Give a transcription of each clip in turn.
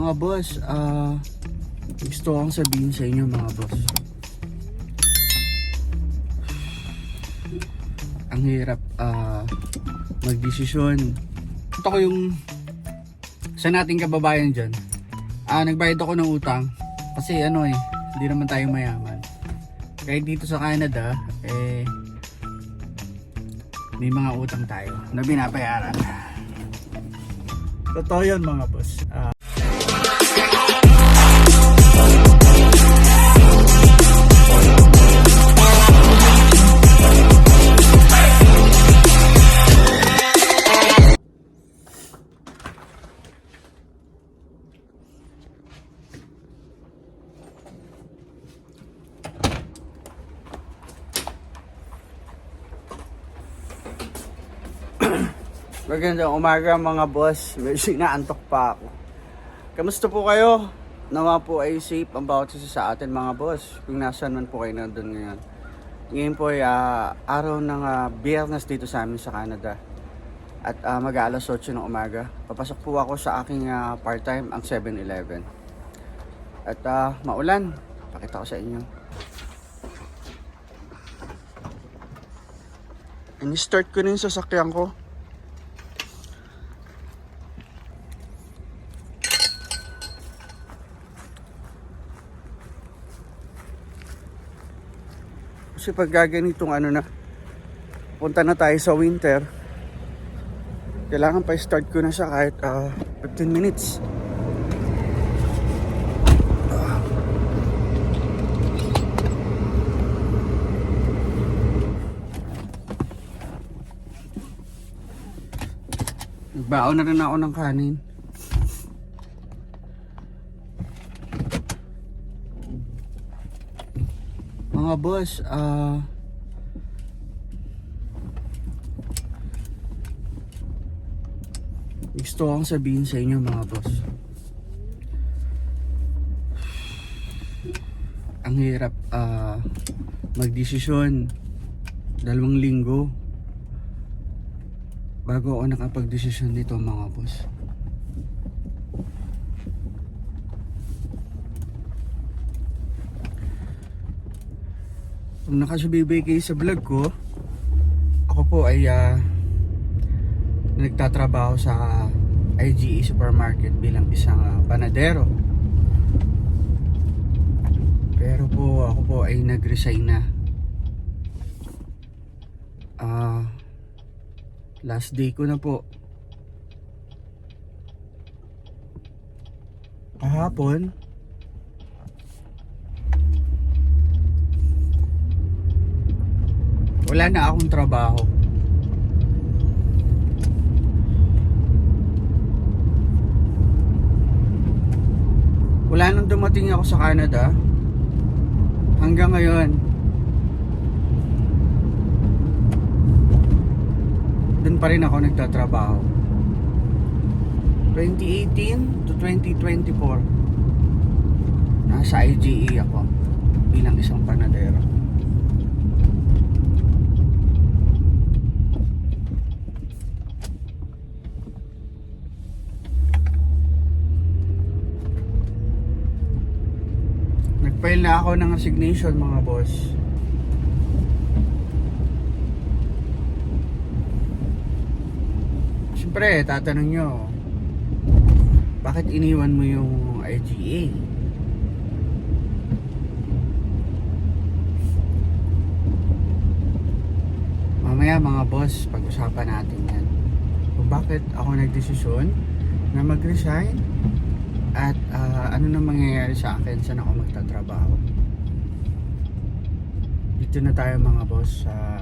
Mga boss, ah gusto kong sabihin sa inyo mga boss. Ang hirap ah magdesisyon. Ito ko yung sa nating kababayan dyan. Ah, nagbayad ako ng utang. Kasi ano eh, hindi naman tayo mayaman. Kahit dito sa Canada, eh, may mga utang tayo na binabayaran. Totoo yun mga boss. Ah, Magandang umaga mga boss. Medyo inaantok pa ako. Kamusta po kayo? Nawa po ay safe ang bawat isa sa atin mga boss. Kung nasaan man po kayo nandun ngayon. Ngayon po ay ah, araw ng uh, biyernes dito sa amin sa Canada. At uh, mag-aalas 8 ng umaga. Papasok po ako sa aking ah, part-time, ang 7-Eleven. At ah, maulan. Pakita ko sa inyo. Ini-start ko na yung sasakyan ko. Kasi pag gaganitong ano na, punta na tayo sa winter, kailangan pa start ko na siya kahit ah, 15 minutes. Nagbaon na rin ako ng kanin. Mga boss, ah... gusto kong sabihin sa inyo mga boss. Ang hirap ah magdesisyon. Dalawang linggo bago ako nakapag-desisyon dito mga boss. Kung nakasubibay kayo sa vlog ko, ako po ay ah, nagtatrabaho sa IGE Supermarket bilang isang ah, panadero. Pero po ako po ay nag-resign na. Ah, last day ko na po. Kahapon, wala na akong trabaho. Wala nang dumating ako sa Canada. Hanggang ngayon. Doon pa rin ako nagtatrabaho. 2018 to 2024. Nasa IGE ako bilang isang panadero. Nag-file na ako ng resignation mga boss. Siyempre, tatanong nyo, bakit iniwan mo yung IGA? Mamaya mga boss, pag-usapan natin yan. Kung bakit ako nagdesisyon na mag-resign at ah, ano na mangyayari sa akin saan ako magtatrabaho. Dito na tayo mga boss sa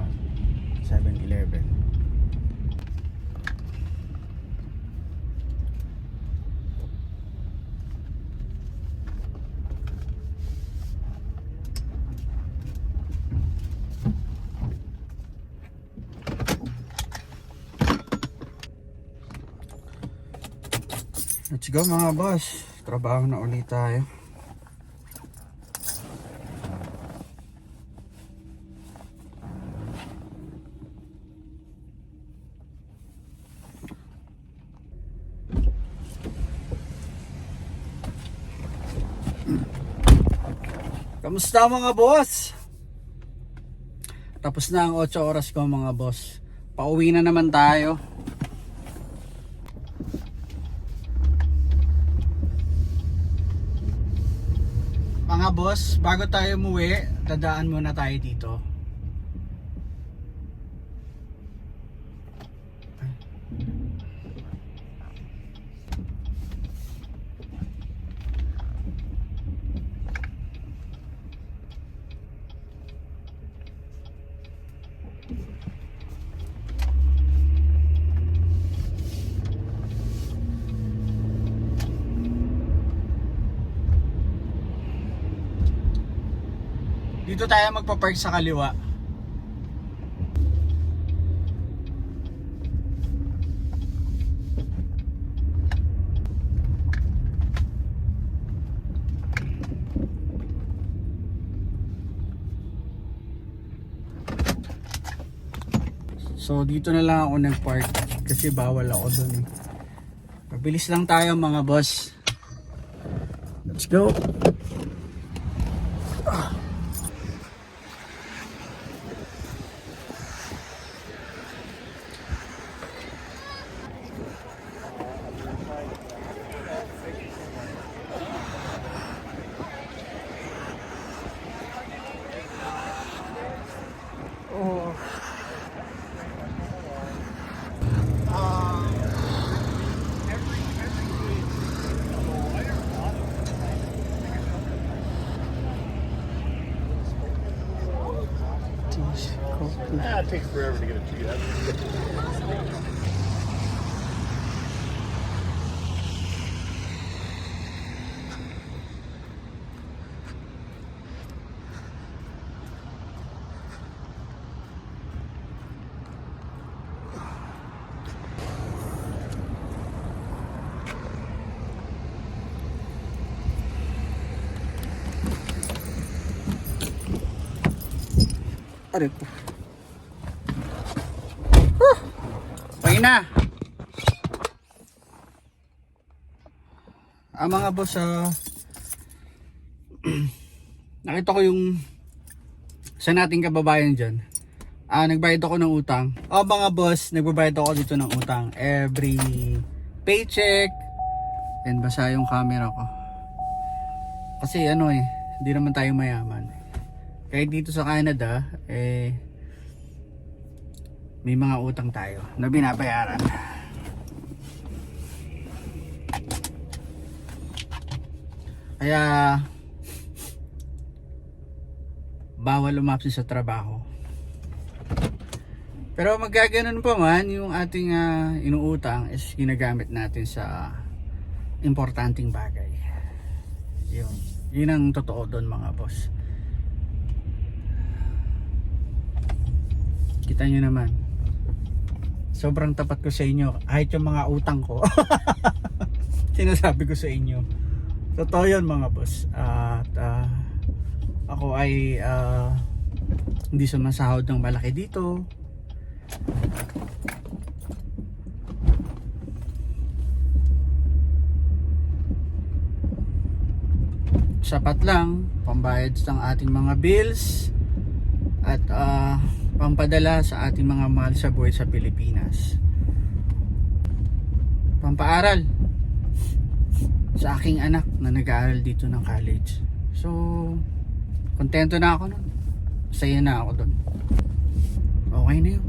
7-Eleven. Let's go mga boss. Trabaho na ulit tayo. Kamusta mga boss? Tapos na ang 8 oras ko mga boss. Pauwi na naman tayo. Boss, bago tayo umuwi, dadaan muna tayo dito. Dito tayo magpa-park sa kaliwa. So dito na lang ako nag-park kasi bawal ako doon eh. Mabilis lang tayo mga boss. Let's go. It takes forever to get a tea. That's Aray Na. Ah, mga boss, ah, nakita ko yung sa nating kababayan dyan. Ah, nagbayad ako ng utang. Oh, mga boss, nagbabayad ako dito ng utang. Every paycheck. And basa yung camera ko. Kasi ano eh, hindi naman tayo mayaman. Kahit dito sa Canada, eh, may mga utang tayo na binabayaran. Kaya, bawal umabsent sa trabaho. Pero magkaganon pa man, yung ating ah, inuutang is ginagamit natin sa importanteng bagay. Yun. Yun ang totoo doon mga boss. Kita nyo naman. Sobrang tapat ko sa inyo. Kahit yung mga utang ko. Sinasabi ko sa inyo. Totoo yun mga boss. At ah, ako ay ah, hindi sumasahod ng malaki dito. Sapat lang pambayad ng ating mga bills at ah, pampadala sa ating mga mahal sa buhay sa Pilipinas. Pampaaral sa aking anak na nag-aaral dito ng college. So, kontento na ako nun. Saya na ako doon. Okay na yun.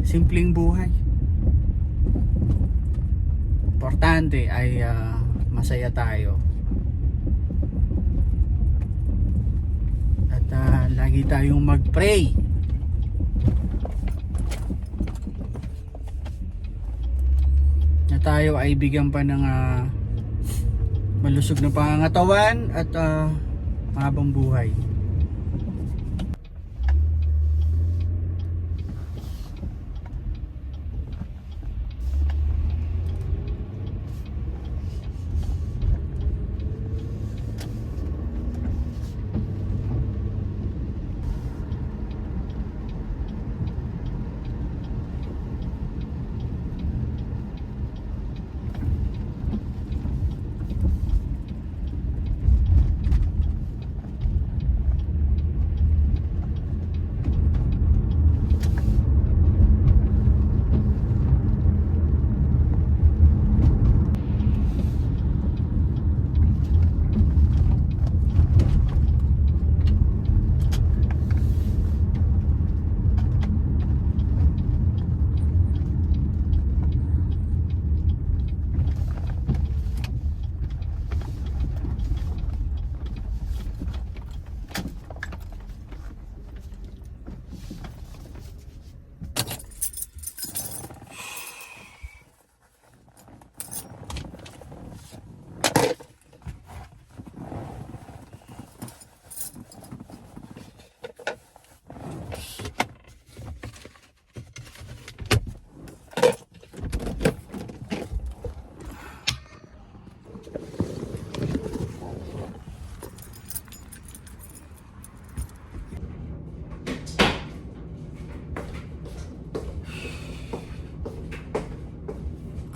Simpleng buhay. Importante ay ah, masaya tayo. At ah, lagi tayong mag-pray. Tayo ay bigyan pa ng ah, malusog na pangangatawan at ah, mahabang buhay.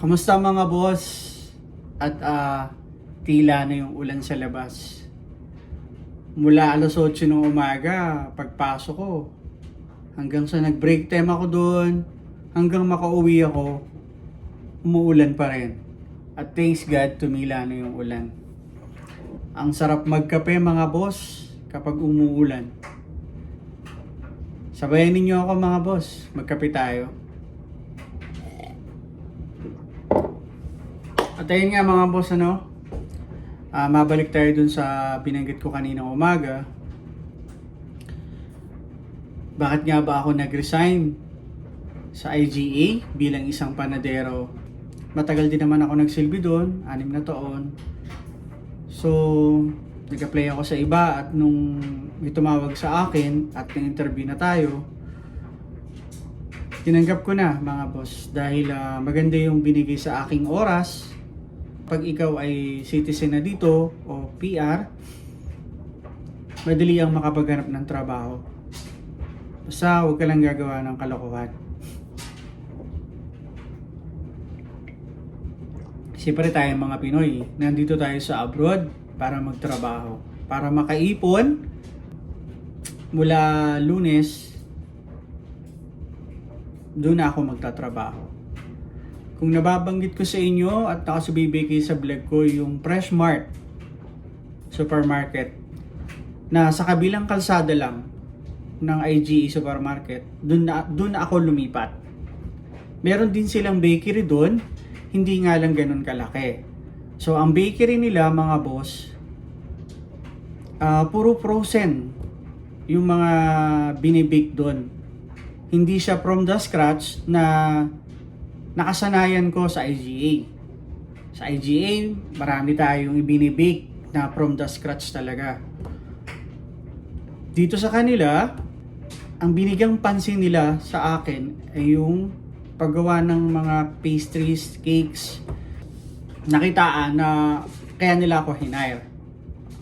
Kumusta mga boss? At ah, tila na yung ulan sa labas. Mula alas 8 ng umaga, pagpasok ko, hanggang sa nag-break time ako doon, hanggang makauwi ako, umuulan pa rin. At thanks God, tumila na yung ulan. Ang sarap magkape mga boss kapag umuulan. Sabayan ninyo ako mga boss, magkape tayo. At ayun nga mga boss, ano? Ah, mabalik tayo dun sa binanggit ko kaninang umaga. Bakit nga ba ako nag-resign sa IGA bilang isang panadero? Matagal din naman ako nagsilbi doon, anim na taon. So, nag-apply ako sa iba at nung may tumawag sa akin at na-interview na tayo, tinanggap ko na mga boss dahil ah, maganda yung binigay sa aking oras pag ikaw ay citizen na dito o PR, madali ang makapaghanap ng trabaho. Basta huwag ka lang gagawa ng kalokohan. Siyempre tayo mga Pinoy, nandito tayo sa abroad para magtrabaho. Para makaipon mula lunes, doon ako magtatrabaho. Kung nababanggit ko sa inyo at nakasubibay kayo sa vlog ko yung Fresh Mart supermarket na sa kabilang kalsada lang ng IGE supermarket, doon na, doon na ako lumipat. Meron din silang bakery doon, hindi nga lang ganun kalaki. So ang bakery nila mga boss, ah puro frozen yung mga binibake doon. Hindi siya from the scratch na nakasanayan ko sa IGA. Sa IGA, marami tayong ibinibake na from the scratch talaga. Dito sa kanila, ang binigang pansin nila sa akin ay yung paggawa ng mga pastries, cakes. Nakitaan na kaya nila ako hinire.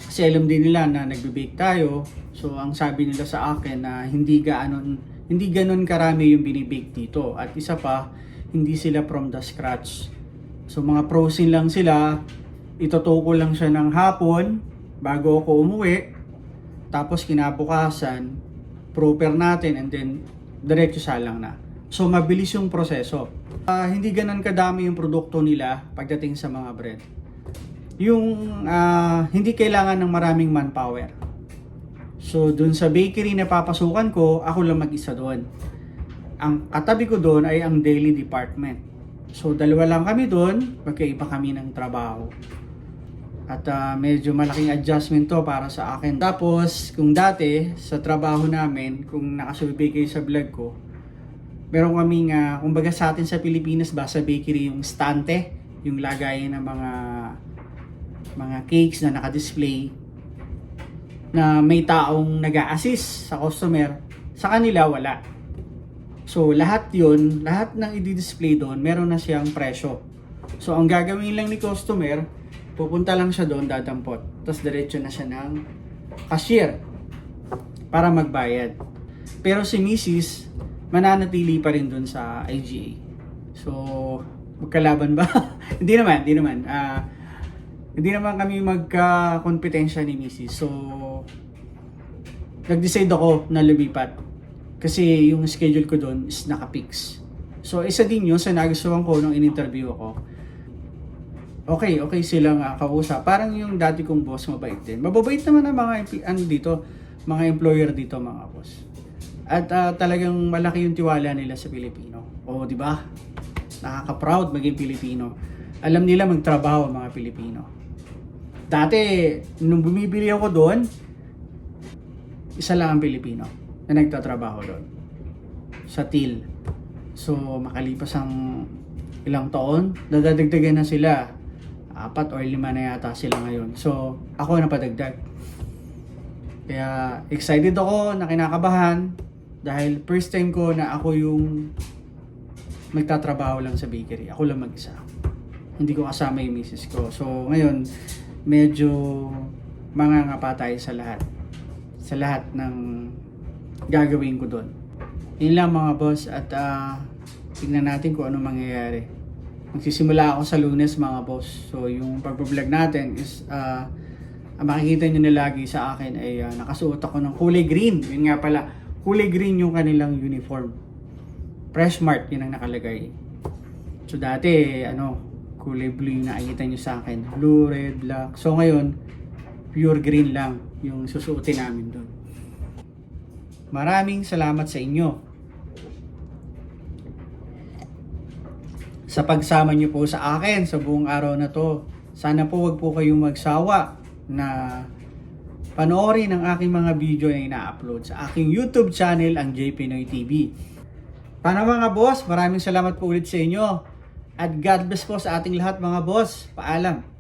Kasi alam din nila na nagbe-bake tayo. So ang sabi nila sa akin na hindi gaanon hindi ganon karami yung binibake dito. At isa pa, hindi sila from the scratch. So mga frozen lang sila, itutuko lang siya ng hapon bago ako umuwi. Tapos kinabukasan, proper natin and then diretso salang na. So mabilis yung proseso. Ah, hindi ganun kadami yung produkto nila pagdating sa mga bread. Yung ah, hindi kailangan ng maraming manpower. So dun sa bakery na papasukan ko, ako lang mag-isa doon. Ang katabi ko doon ay ang daily department. So dalawa lang kami doon, magkaiba kami ng trabaho. At ah, medyo malaking adjustment to para sa akin. Tapos, kung dati sa trabaho namin, kung nakasubay kayo sa vlog ko, meron kaming, uh, kumbaga sa atin sa Pilipinas ba, sa bakery yung stante, yung lagayan ng mga mga cakes na naka-display na may taong nag assist sa customer, sa kanila wala. So, lahat yun, lahat ng i-display doon, meron na siyang presyo. So, ang gagawin lang ni customer, pupunta lang siya doon, dadampot. Tapos, diretso na siya ng cashier para magbayad. Pero si Mrs. mananatili pa rin doon sa IGA. So, magkalaban ba? hindi naman, hindi naman. Ah, hindi naman kami magka-kompetensya ni Mrs. So, nag-decide ako na lumipat. Kasi yung schedule ko doon is nakapix. So, isa din yun sa nagustuhan ko nung in-interview ako. Okay, okay silang uh, kausap. Parang yung dati kong boss, mabait din. Mababait naman ang mga, ano dito, mga employer dito, mga boss. At ah, talagang malaki yung tiwala nila sa Pilipino. O, di ba? Nakaka-proud maging Pilipino. Alam nila magtrabaho ang mga Pilipino. Dati, nung bumibili ako doon, isa lang ang Pilipino na nagtatrabaho doon sa TIL. So, makalipas ang ilang taon, dadagdagan na sila. Apat or lima na yata sila ngayon. So, ako na padagdag. Kaya, excited ako, na kinakabahan, dahil first time ko na ako yung magtatrabaho lang sa bakery. Ako lang mag-isa. Hindi ko kasama yung misis ko. So, ngayon, medyo mangangapa tayo sa lahat. Sa lahat ng gagawin ko doon. Yun lang mga boss at ah, tingnan natin kung ano mangyayari. magsisimula ako sa lunes mga boss. So yung pag-vlog natin is ang makikita nyo na lagi sa akin ay ah, nakasuot ako ng kulay green. Yun nga pala, kulay green yung kanilang uniform. Fresh Mart, yun ang nakalagay. So dati, ano, kulay blue yung nakikita nyo sa akin. Blue, red, black. So ngayon, pure green lang yung susuotin namin doon. Maraming salamat sa inyo. Sa pagsama nyo po sa akin sa buong araw na to. Sana po wag po kayong magsawa na panoorin ang aking mga video na ina-upload sa aking YouTube channel, ang J Pinoy TV. Paano mga boss? Maraming salamat po ulit sa inyo. At God bless po sa ating lahat mga boss. Paalam.